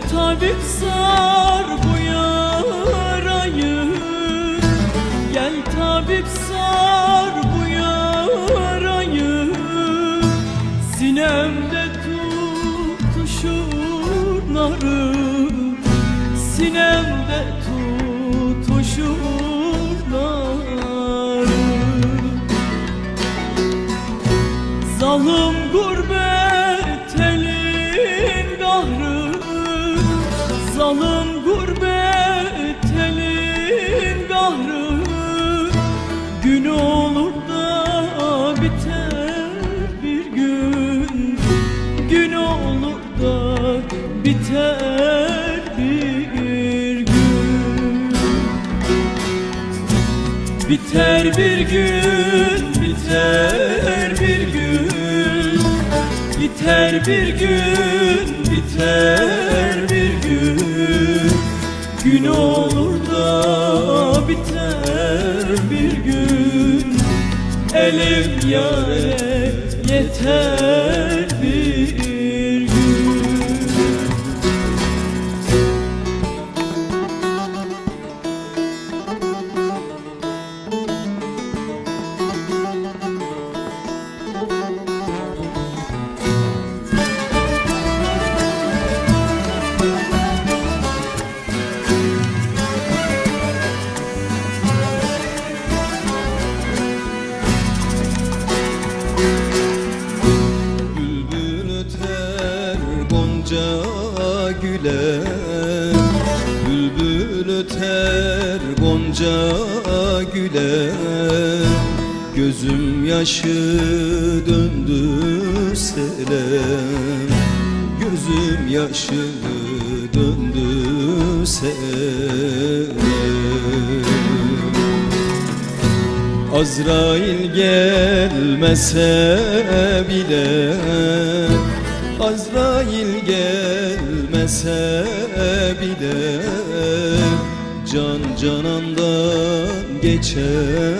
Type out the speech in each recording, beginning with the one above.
Tabip sar bu yarayı. Gel tabip sar bu yarayı. Sinemde tutuşur narı. Sinemde tutuşur Gün olur da biter bir gün. Gün olur da biter bir gün. Biter bir gün, biter bir gün. Biter bir gün, biter bir gün. Gün olur yare yeter gonca güle Bülbül öter gonca güle. Gözüm yaşı döndü sele Gözüm yaşı döndü sele. Azrail gelmese bile Azrail gelmese bile Can canandan geçer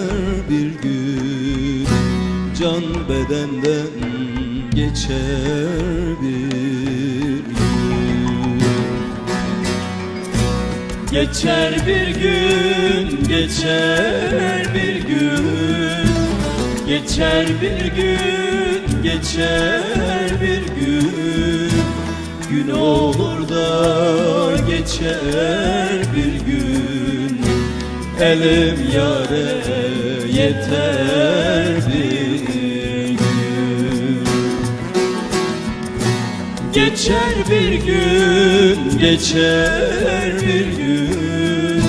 bir gün. Can bedenden geçer bir gün. Geçer bir gün, geçer bir gün. Geçer bir gün, geçer bir gün. Gün olur da geçer bir gün. Elim yare yeter bir gün. Geçer bir gün, geçer bir gün.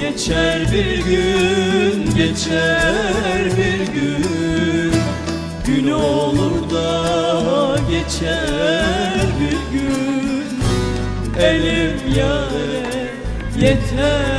Geçer bir gün, geçer bir gün geçer bir gün. Elim yare yeter